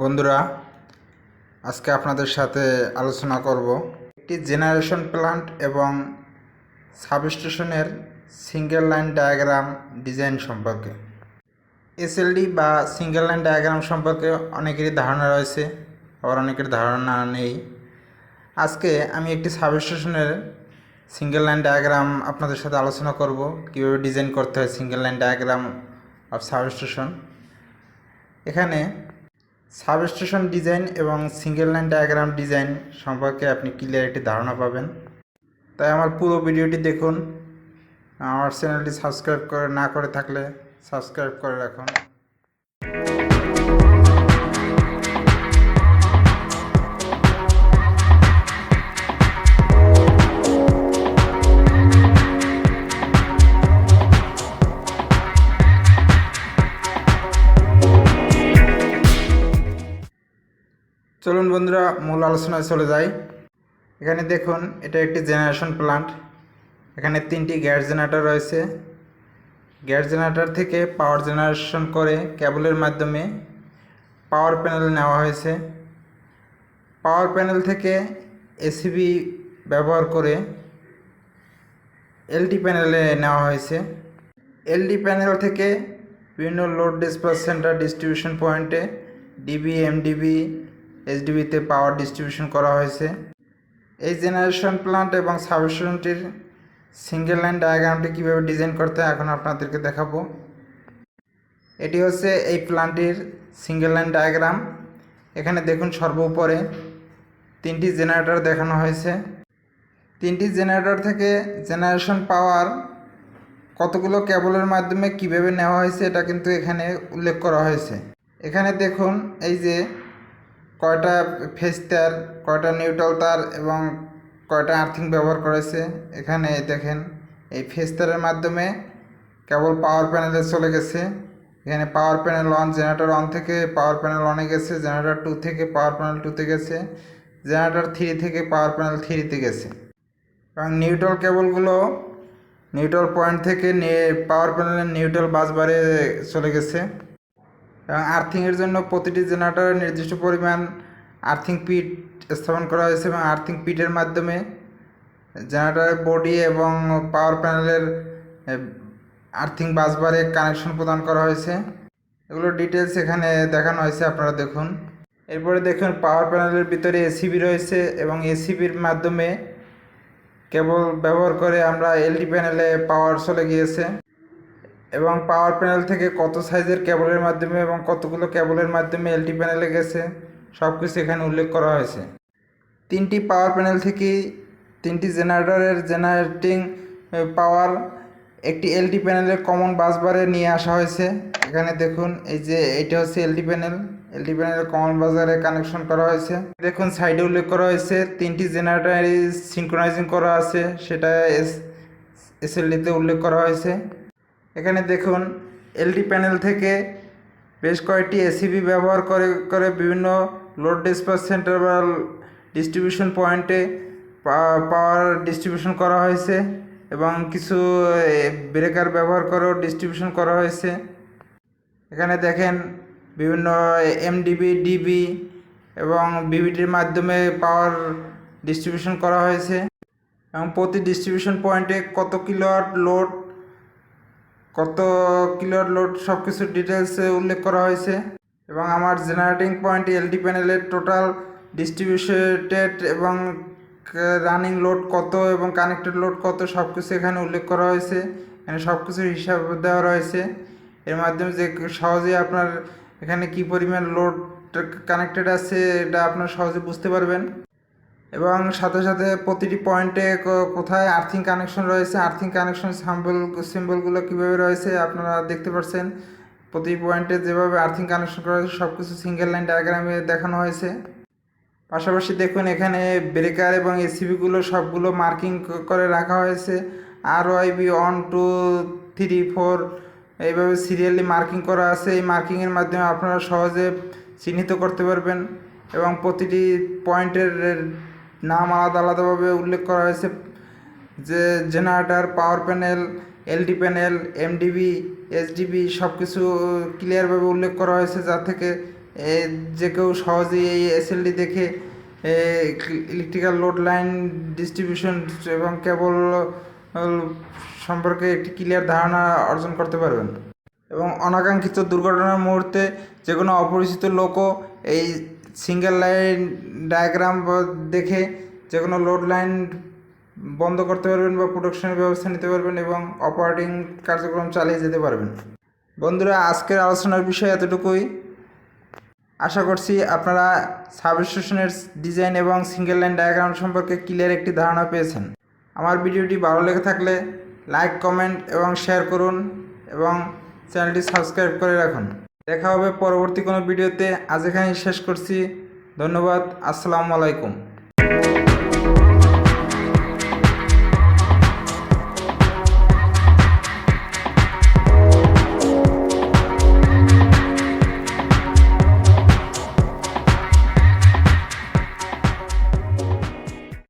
বন্ধুরা, আজকে আপনাদের সাথে আলোচনা করব। একটি জেনারেশন প্ল্যান্ট এবং সাবস্টেশনের সিঙ্গেল লাইন ডায়াগ্রাম ডিজাইন সম্পর্কে। এসএলডি বা সিঙ্গেল লাইন ডায়াগ্রাম সম্পর্কে অনেকেরই ধারণা রয়েছে, আবার অনেকের ধারণা নেই। আজকে আমি একটি সাবস্টেশনের সিঙ্গেল লাইন ডায়াগ্রাম আপনাদের সাথে আলোচনা করব, কীভাবে ডিজাইন করতে হয় single line diagram of substation. এখানে সাবস্টেশন ডিজাইন এবং সিঙ্গেল লাইন ডায়াগ্রাম ডিজাইন সম্পর্কে আপনি ক্লিয়ার একটি ধারণা পাবেন। তাই আমার পুরো ভিডিওটি দেখুন। আমার চ্যানেলটি সাবস্ক্রাইব করে না করে থাকলে সাবস্ক্রাইব করে রাখুন। চলুন বন্ধুরা মূল আলোচনায় চলে যাই। এখানে দেখুন, এটা একটি জেনারেশন প্লান্ট। এখানে তিনটি গ্যাস জেনারেটর রয়েছে। গ্যাস জেনারেটর থেকে পাওয়ার জেনারেশন করে কেবলের মাধ্যমে পাওয়ার প্যানেল নেওয়া হয়েছে। পাওয়ার প্যানেল থেকে এসিবি ব্যবহার করে এলটি প্যানেলে নেওয়া হয়েছে। এলডি প্যানেল থেকে বিভিন্ন লোড ডিসপ্যাচ সেন্টার ডিস্ট্রিবিউশন পয়েন্টে ডিবি, এমডিবি এইচডিবিতে পাওয়ার ডিস্ট্রিবিউশন করা হয়েছে। এই জেনারেশন প্লান্ট এবং সাবস্টেশনটির সিঙ্গেল লাইন ডায়াগ্রামটি কীভাবে ডিজাইন করতে হয় এখন আপনাদেরকে দেখাবো। এটি হচ্ছে এই প্লান্টটির সিঙ্গেল লাইন ডায়াগ্রাম এখানে দেখুন সর্ব উপরে তিনটি জেনারেটর দেখানো হয়েছে। তিনটি জেনারেটর থেকে জেনারেশন পাওয়ার কতগুলো কেবলের মাধ্যমে কীভাবে নেওয়া হয়েছে এটা কিন্তু এখানে উল্লেখ করা হয়েছে। এখানে দেখুন এই যে কয়টা ফেস তার, কয়টা নিউট্রাল তার এবং কয়টা আর্থিং ব্যবহার করেছে, এখানে দেখেন, এই ফেস তারের মাধ্যমে কেবল পাওয়ার প্যানেলে চলে গেছে। এখানে power panel on generator on থেকে পাওয়ার প্যানেল অনে গেছে জেনারেটর টু থেকে পাওয়ার প্যানেল টুতে গেছে জেনারেটর থ্রি থেকে পাওয়ার প্যানেল থ্রিতে গেছে। এবং নিউট্রাল কেবলগুলো নিউট্রাল পয়েন্ট থেকে নিয়ে পাওয়ার প্যানেলের নিউট্রাল বাসবারে চলে গেছে। এবং আর্থিংয়ের জন্য প্রতিটি জেনারেটরে নির্দিষ্ট পরিমাণ আর্থিং পিট স্থাপন করা হয়েছে এবং আর্থিং পিটের মাধ্যমে জেনারেটরের বডি এবং পাওয়ার প্যানেলের আর্থিং বাসবারে কানেকশন প্রদান করা হয়েছে। এগুলো ডিটেলস এখানে দেখানো হয়েছে, আপনারা দেখুন। এরপরে দেখুন পাওয়ার প্যানেলের ভিতরে এসিবি রয়েছে এবং এসিবির মাধ্যমে কেবল ব্যবহার করে আমরা এলডি প্যানেলে পাওয়ার চলে গিয়েছে। এবং পাওয়ার প্যানেল থেকে কত সাইজের কেবলের মাধ্যমে এবং কতগুলো কেবলের মাধ্যমে এলটি প্যানেলে গেছে সব কিছু এখানে উল্লেখ করা হয়েছে। তিনটি পাওয়ার প্যানেল থেকে তিনটি জেনারেটরের জেনারেটিং পাওয়ার একটি এলটি প্যানেলের কমন বাসবারে নিয়ে আসা হয়েছে। এখানে দেখুন, এই যে এটা হচ্ছে এলটি প্যানেল এলটি প্যানেলের কমন বাজারে কানেকশন করা হয়েছে। দেখুন সাইডে উল্লেখ করা হয়েছে, তিনটি জেনারেটর সিনক্রোনাইজিং করা আছে। সেটা এস এসএলডিতে উল্লেখ করা হয়েছে। এখানে দেখুন এলডি প্যানেল থেকে বেশ কয়েকটি এসিবি ব্যবহার করে করে বিভিন্ন লোড ডিসপ্যাচ সেন্টার বা ডিস্ট্রিবিউশন পয়েন্টে পাওয়ার ডিস্ট্রিবিউশন করা হয়েছে এবং কিছু ব্রেকার ব্যবহার করেও ডিস্ট্রিবিউশন করা হয়েছে। এখানে দেখেন বিভিন্ন এমডিবি ডিবি এবং বিবিটির মাধ্যমে পাওয়ার ডিস্ট্রিবিউশন করা হয়েছে। এবং প্রতি ডিস্ট্রিবিউশন পয়েন্টে কত কিলোয়াট লোড কত কিলোর লোড সব কিছু ডিটেলসে উল্লেখ করা হয়েছে? এবং আমার জেনারেটিং পয়েন্ট এলডি প্যানেলের টোটাল ডিস্ট্রিবিউটেড এবং রানিং লোড কত এবং কানেক্টেড লোড কত সব কিছু এখানে উল্লেখ করা হয়েছে। এখানে সব কিছুর হিসাব দেওয়া রয়েছে। এর মাধ্যমে যে সহজেই আপনার এখানে কি পরিমাণ লোড কানেক্টেড আছে, এটা আপনার সহজে বুঝতে পারবেন। এবং সাথে সাথে প্রতিটি পয়েন্টে কোথায় আর্থিং কানেকশন রয়েছে আর্থিং কানেকশন সাম্বল সিম্বলগুলো কীভাবে রয়েছে আপনারা দেখতে পাচ্ছেন প্রতি পয়েন্টে যেভাবে আর্থিং কানেকশন করা হয়েছে সব কিছু সিঙ্গেল লাইন ডায়াগ্রামে দেখানো হয়েছে। পাশাপাশি দেখুন এখানে ব্রেকার এবং এসিবিগুলো সবগুলো মার্কিং করে রাখা হয়েছে। আর YB one two three four এইভাবে সিরিয়ালি মার্কিং করা আছে। এই মার্কিংয়ের মাধ্যমে আপনারা সহজে চিহ্নিত করতে পারবেন এবং প্রতিটি পয়েন্টের নাম আলাদা আলাদাভাবে উল্লেখ করা হয়েছে, যে generator, power panel LD panel, MDB, SDB সব কিছু ক্লিয়ারভাবে উল্লেখ করা হয়েছে যা থেকে যে কেউ সহজেই এই এসএলডি দেখে ইলেকট্রিক্যাল লোড লাইন ডিস্ট্রিবিউশন এবং কেবল সম্পর্কে একটি ক্লিয়ার ধারণা অর্জন করতে পারবেন। এবং অনাকাঙ্ক্ষিত দুর্ঘটনার মুহূর্তে যে কোনো অপরিচিত লোকও এই সিঙ্গেল লাইন ডায়াগ্রাম দেখে যে কোনো লোড লাইন বন্ধ করতে পারবেন বা প্রোডাকশনের ব্যবস্থা নিতে পারবেন এবং অপারেটিং কার্যক্রম চালিয়ে যেতে পারবেন। বন্ধুরা, আজকের আলোচনার বিষয় এতটুকুই। আশা করছি আপনারা সাবস্টেশনের ডিজাইন এবং সিঙ্গেল লাইন ডায়াগ্রাম সম্পর্কে ক্লিয়ার একটি ধারণা পেয়েছেন। আমার ভিডিওটি ভালো লেগে থাকলে লাইক, কমেন্ট এবং শেয়ার করুন এবং চ্যানেলটি সাবস্ক্রাইব করে রাখুন। দেখা হবে পরবর্তী কোনো ভিডিওতে। আজ এখানে শেষ করছি। ধন্যবাদ। আসসালামু আলাইকুম।